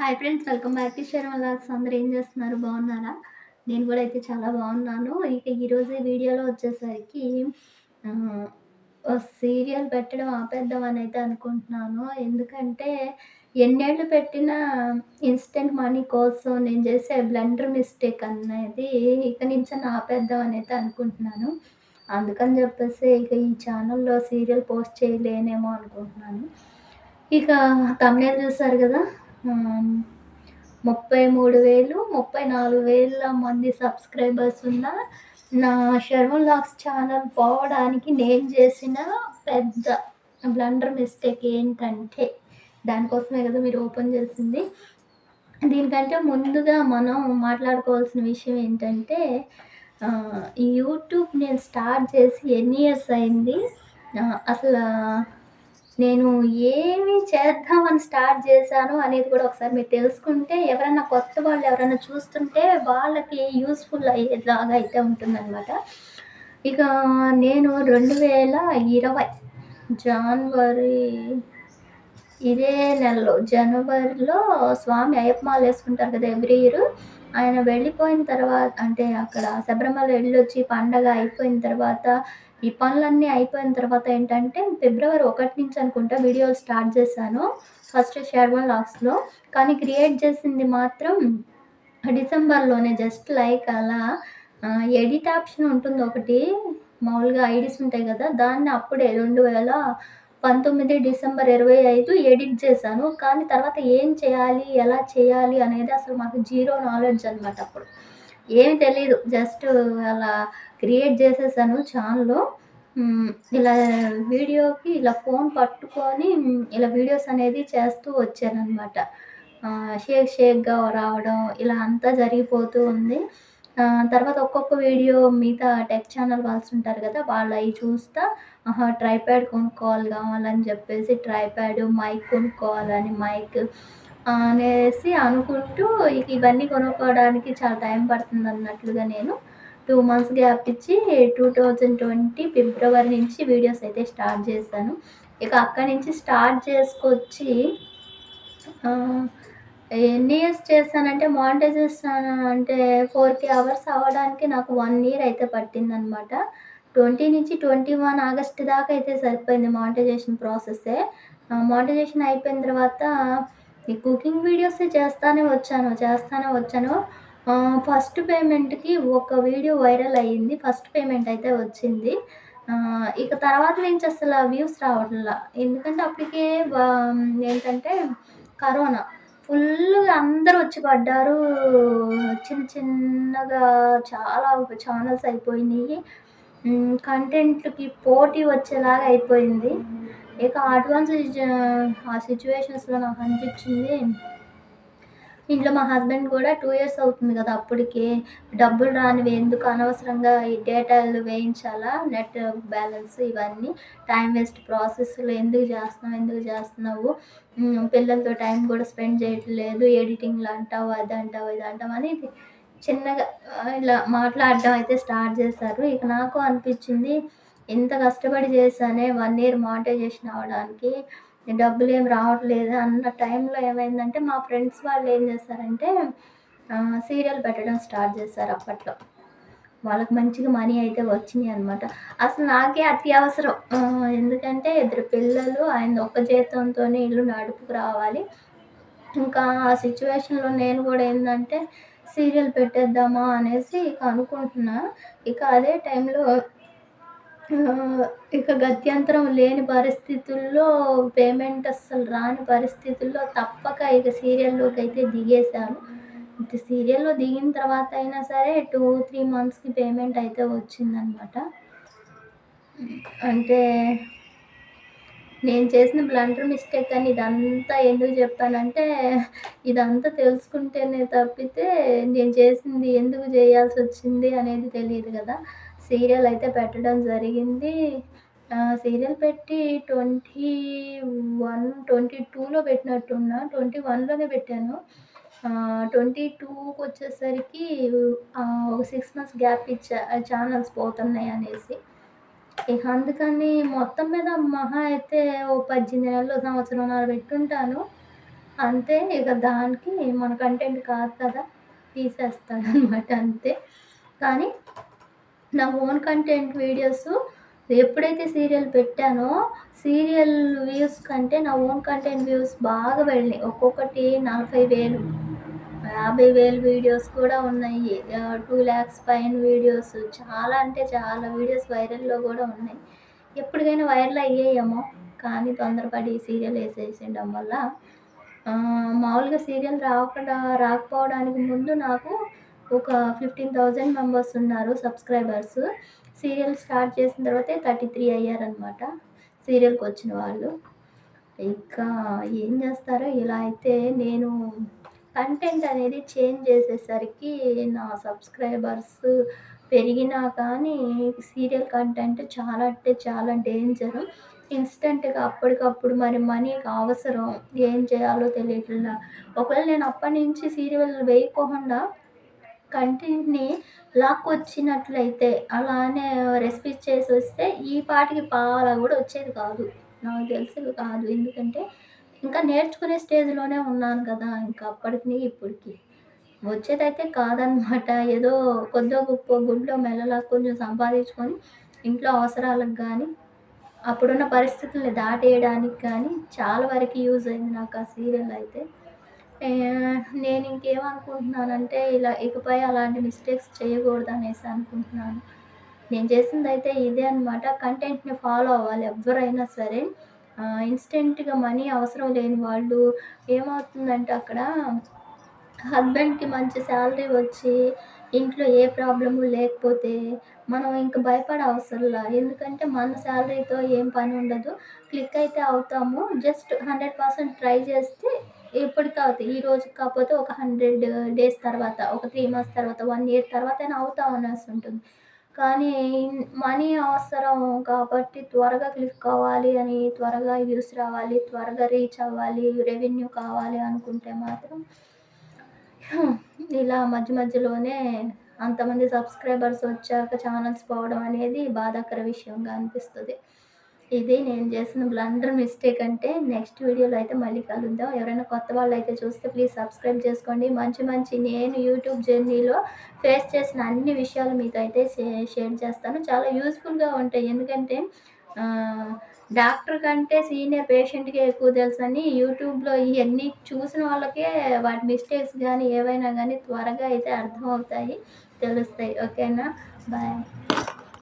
Hi friends welcome back to share vlogs అందరూ ఏం చేస్తున్నారు? బాగున్నారా? నేను కూడా అయితే చాలా బాగున్నాను. ఇక ఈరోజు వీడియోలో వచ్చేసరికి సీరియల్ పెట్టడం ఆపేద్దామని అయితే అనుకుంటున్నాను. ఎందుకంటే ఎన్నేళ్ళు పెట్టిన ఇన్స్టెంట్ మనీ కోసం నేను చేసే బ్లండర్ మిస్టేక్ అనేది ఇక నుంచి ఆపేద్దాం అని అయితే అనుకుంటున్నాను. అందుకని చెప్పేసి ఇక ఈ ఛానల్లో సీరియల్ పోస్ట్ చేయలేనేమో అనుకుంటున్నాను. ఇక తమిళ చూసారు కదా? ముప్పై మూడు వేలు ముప్పై నాలుగు వేల మంది సబ్స్క్రైబర్స్ ఉన్న నా షర్వన్ లాక్స్ ఛానల్ పోవడానికి నేను చేసిన పెద్ద బ్లండర్ మిస్టేక్ ఏంటంటే దానికోసమే కదా మీరు ఓపెన్ చేసింది. దీనికంటే ముందుగా మనం మాట్లాడుకోవాల్సిన విషయం ఏంటంటే యూట్యూబ్ నేను స్టార్ట్ చేసి ఎన్ని ఇయర్స్ అయింది? అసలు అసలా నేను ఏమి చేద్దామని స్టార్ట్ చేశాను అనేది కూడా ఒకసారి మీరు తెలుసుకుంటే ఎవరైనా కొత్త వాళ్ళు ఎవరైనా చూస్తుంటే వాళ్ళకి యూస్‌ఫుల్ అయ్యేలాగా అయితే ఉంటుందనమాట. ఇక నేను రెండు వేల ఇరవై జనవరి ఇదే నెలలో జనవరిలో స్వామి అయ్యప్పమాలు వేసుకుంటారు కదా! Every year. ఆయన వెళ్ళిపోయిన తర్వాత అంటే అక్కడ శబరిమల వెళ్ళొచ్చి పండగ అయిపోయిన తర్వాత ఈ పనులన్నీ అయిపోయిన తర్వాత ఏంటంటే ఫిబ్రవరి ఒకటి నుంచి అనుకుంటా వీడియోలు స్టార్ట్ చేశాను. ఫస్ట్ షేర్వన్ లాక్స్‌లో. కానీ క్రియేట్ చేసింది మాత్రం డిసెంబర్‌లోనే జస్ట్ లైక్ అలా ఎడిట్ ఆప్షన్ ఉంటుంది ఒకటి. మామూలుగా ఐడీస్ ఉంటాయి కదా! దాన్ని అప్పుడే 2019 డిసెంబర్ 25 ఎడిట్ చేశాను. కానీ తర్వాత ఏం చేయాలి? ఎలా చేయాలి? అనేది అసలు మాకు జీరో నాలెడ్జ్ అనమాట అప్పుడు. ఏమి తెలియదు జస్ట్ అలా క్రియేట్ చేసేసాను ఛానల్లో ఇలా వీడియోకి ఇలా ఫోన్ పట్టుకొని ఇలా వీడియోస్ అనేది చేస్తూ వచ్చానమాట షేక్ షేక్‌గా రావడం ఇలా అంతా జరిగిపోతూ ఉంది. తర్వాత ఒక్కొక్క వీడియో మిగతా టెక్ ఛానల్ వాళ్ళు ఉంటారు కదా! వాళ్ళయి చూస్తా ఆహా! ట్రైప్యాడ్ కొనుక్కోవాలి కావాలని చెప్పేసి ట్రైప్యాడ్ మైక్ కొనుక్కోవాలని మైక్ అనేసి అనుకుంటూ ఇవన్నీ కొనుక్కోవడానికి చాలా టైం పడుతుంది అన్నట్లుగా నేను టూ మంత్స్ గ్యాప్ ఇచ్చి 2020 ఫిబ్రవరి నుంచి వీడియోస్ అయితే స్టార్ట్ చేశాను. ఇక అక్కడి నుంచి స్టార్ట్ చేసుకొచ్చి ఎన్ని ఇయర్స్ చేశానంటే మానిటైజేషన్ అంటే 4,000 అవర్స్ అవ్వడానికి నాకు వన్ ఇయర్ అయితే పట్టిందనమాట. 20 నుంచి 21 ఆగస్ట్ దాకా అయితే సరిపోయింది మానిటైజేషన్ ప్రాసెస్సే. మానిటైజేషన్ అయిపోయిన తర్వాత ఈ కుకింగ్ వీడియోసే చేస్తానే వచ్చాను. చేస్తానే వచ్చాను. ఫస్ట్ పేమెంట్‌కి ఒక వీడియో వైరల్ అయ్యింది. ఫస్ట్ పేమెంట్ అయితే వచ్చింది. ఆహ్, ఇక తర్వాత నుంచి అసల వ్యూస్ రావట్లా. ఎందుకంటే అప్పటికే వా ఏంటంటే కరోనా. ఫుల్గా అందరూ వచ్చి పడ్డారు. చిన్న చిన్నగా చాలా ఛానెల్స్ అయిపోయినియి. హ్మ్. కంటెంట్‌కి పోటీ వచ్చేలాగా అయిపోయింది. ఇక అడ్వాన్స్ ఆ సిట్యుయేషన్స్‌లో నాకు అనిపించింది ఇంట్లో మా హస్బెండ్ కూడా టూ ఇయర్స్ అవుతుంది కదా! అప్పటికే. డబ్బులు రానివి ఎందుకు అనవసరంగా ఈ డేటాలు వేయించాలా? నెట్ బ్యాలెన్స్ ఇవన్నీ టైం వేస్ట్ ప్రాసెస్‌లు ఎందుకు చేస్తున్నావు? ఎందుకు చేస్తున్నావు? పిల్లలతో టైం కూడా స్పెండ్ చేయట్లేదు. ఎడిటింగ్‌లు అంటావు, అది అంటావు ఇది అంటావు అని చిన్నగా ఇలా మాట్లాడడం అయితే స్టార్ట్ చేశారు. ఇక నాకు అనిపించింది ఇంత కష్టపడి చేశానే వన్ ఇయర్ మానిటైజేషన్ డబ్బులు ఏం రావట్లేదు అన్న టైంలో ఏమైందంటే మా ఫ్రెండ్స్ వాళ్ళు ఏం చేస్తారంటే సీరియల్ పెట్టడం స్టార్ట్ చేశారు అప్పట్లో. వాళ్ళకి మంచిగా మనీ అయితే వచ్చినాయి అనమాట. అసలు నాకే అత్యవసరం. ఎందుకంటే ఇద్దరు పిల్లలు ఆయన ఒక్క జీతంతోనే ఇల్లు నడుపుకు రావాలి. ఇంకా ఆ సిచ్యువేషన్లో నేను కూడా ఏంటంటే సీరియల్ పెట్టేద్దామా అనేసి ఇక అనుకుంటున్నా. ఇక అదే టైంలో ఇక గత్యంతరం లేని పరిస్థితుల్లో పేమెంట్ అస్సలు రాని పరిస్థితుల్లో తప్పక ఇక సీరియల్‌లోకైతే దిగేశాను. సీరియల్‌లో దిగిన తర్వాత అయినా సరే 2, 3 మంత్స్‌కి పేమెంట్ అయితే వచ్చిందనమాట. అంటే నేను చేసిన బ్లండర్ మిస్టేక్ అని ఇదంతా ఎందుకు చెప్పానంటే ఇదంతా తెలుసుకుంటేనే తప్పితే నేను చేసింది ఎందుకు చేయాల్సి వచ్చింది అనేది తెలియదు కదా! సీరియల్ అయితే పెట్టడం జరిగింది. సీరియల్ పెట్టి 21, 22లో పెట్టినట్టున్నా. 21లోనే పెట్టాను. ట్వంటీ టూకి వచ్చేసరికి ఒక సిక్స్ మంత్స్ గ్యాప్ ఇచ్చా ఛానల్స్ పోతున్నాయి అనేసి. ఇక అందుకని మొత్తం మీద మహా అయితే ఓ 18 నెలలు, సంవత్సరంన్నర పెట్టుంటాను. అంతే ఇక దానికి మన కంటెంట్ కాదు కదా తీసేస్తాడనమాట అంతే కానీ నా ఓన్ కంటెంట్ వీడియోస్ ఎప్పుడైతే సీరియల్ పెట్టానో సీరియల్ వ్యూస్ కంటే నా ఓన్ కంటెంట్ వ్యూస్ బాగా వెళ్ళినాయి. ఒక్కొక్కటి నలభై వేలు యాభై వేలు వీడియోస్ కూడా ఉన్నాయి. టూ ల్యాక్స్ పైన వీడియోస్ చాలా అంటే చాలా వీడియోస్ వైరల్లో కూడా ఉన్నాయి. ఎప్పటికైనా వైరల్ అయ్యాయేమో కానీ తొందరపడి సీరియల్ వేసేసిండడం వల్ల మామూలుగా సీరియల్ రాకుండా రాకపోవడానికి ముందు నాకు ఒక ఫిఫ్టీన్ థౌజండ్ మెంబర్స్ ఉన్నారు సబ్స్క్రైబర్స్ సీరియల్ స్టార్ట్ చేసిన తర్వాతే థర్టీ త్రీ అయ్యారనమాట సీరియల్కి వచ్చిన వాళ్ళు. ఇంకా ఏం చేస్తారో ఇలా అయితే నేను కంటెంట్ అనేది చేంజ్ చేసేసరికి నా సబ్స్క్రైబర్స్ పెరిగినా కానీ సీరియల్ కంటెంట్ చాలా అంటే చాలా డేంజర్ ఇన్స్టెంట్గా అప్పటికప్పుడు మరి మనీకి అవసరం. ఏం చేయాలో తెలియట్లేదు ఒకవేళ నేను అప్పటి నుంచి సీరియల్ వేయకోకుండా కంటెంట్ని లాక్కొచ్చినట్లయితే అలానే రెసిపీస్ చేసి వస్తే ఈ పాటికి పాల కూడా వచ్చేది కాదు. నాకు తెలిసి కాదు. ఎందుకంటే ఇంకా నేర్చుకునే స్టేజ్లోనే ఉన్నాను కదా ఇంకా అప్పటికి ఇప్పటికి. వచ్చేదైతే కాదనమాట. ఏదో కొద్దో గొప్ప గుడ్లో మెల్లలా కొంచెం సంపాదించుకొని ఇంట్లో అవసరాలకు కానీ అప్పుడున్న పరిస్థితుల్ని దాటేయడానికి కానీ చాలా వరకు యూజ్ అయింది నాకు ఆ సీరియల్ అయితే. నేను ఇంకేమనుకుంటున్నానంటే ఇలా ఇకపై అలాంటి మిస్టేక్స్ చేయకూడదు అనేసి అనుకుంటున్నాను. నేను చేసింది అయితే ఇదే అనమాట కంటెంట్ని ఫాలో అవ్వాలి ఎవరైనా సరే. ఇన్స్టెంట్గా మనీ అవసరం లేని వాళ్ళు ఏమవుతుందంటే అక్కడ హస్బెండ్కి మంచి శాలరీ వచ్చి ఇంట్లో ఏ ప్రాబ్లము లేకపోతే మనం ఇంక భయపడే అవసరంలా ఎందుకంటే మన శాలరీతో ఏం పని ఉండదు. క్లిక్ అయితే అవుతాము. జస్ట్ హండ్రెడ్ పర్సెంట్ ట్రై చేస్తే ఎప్పటికి అవుతాయి ఈ రోజు కాకపోతే ఒక హండ్రెడ్ డేస్ తర్వాత ఒక త్రీ మంత్స్ తర్వాత వన్ ఇయర్ తర్వాత అయినా అవుతా అనేసి ఉంటుంది. కానీ మనీ అవసరం కాబట్టి త్వరగా క్లిక్ కావాలి అని త్వరగా వ్యూస్ రావాలి త్వరగా రీచ్ అవ్వాలి రెవెన్యూ కావాలి అనుకుంటే మాత్రం ఇలా మధ్య మధ్యలోనే అంతమంది సబ్స్క్రైబర్స్ వచ్చాక ఛానల్స్ పోవడం అనేది బాధాకర విషయంగా అనిపిస్తుంది. ఇది నేను చేసిన బ్లండర్ మిస్టేక్ అంటే నెక్స్ట్ వీడియోలో అయితే మళ్ళీ కలుద్దాం. ఎవరైనా కొత్త వాళ్ళు అయితే చూస్తే ప్లీజ్ సబ్స్క్రైబ్ చేసుకోండి. మంచి మంచి నేను యూట్యూబ్ జర్నీలో ఫేస్ చేసిన అన్ని విషయాలు మీతో అయితే షేర్ చేస్తాను. చాలా యూస్ఫుల్గా ఉంటాయి. ఎందుకంటే డాక్టర్ కంటే సీనియర్ పేషెంట్కే ఎక్కువ తెలుసు అని యూట్యూబ్లో ఇవన్నీ చూసిన వాళ్ళకే వాటి మిస్టేక్స్ కానీ ఏవైనా కానీ త్వరగా అయితే అర్థమవుతాయి తెలుస్తాయి. ఓకేనా బాయ్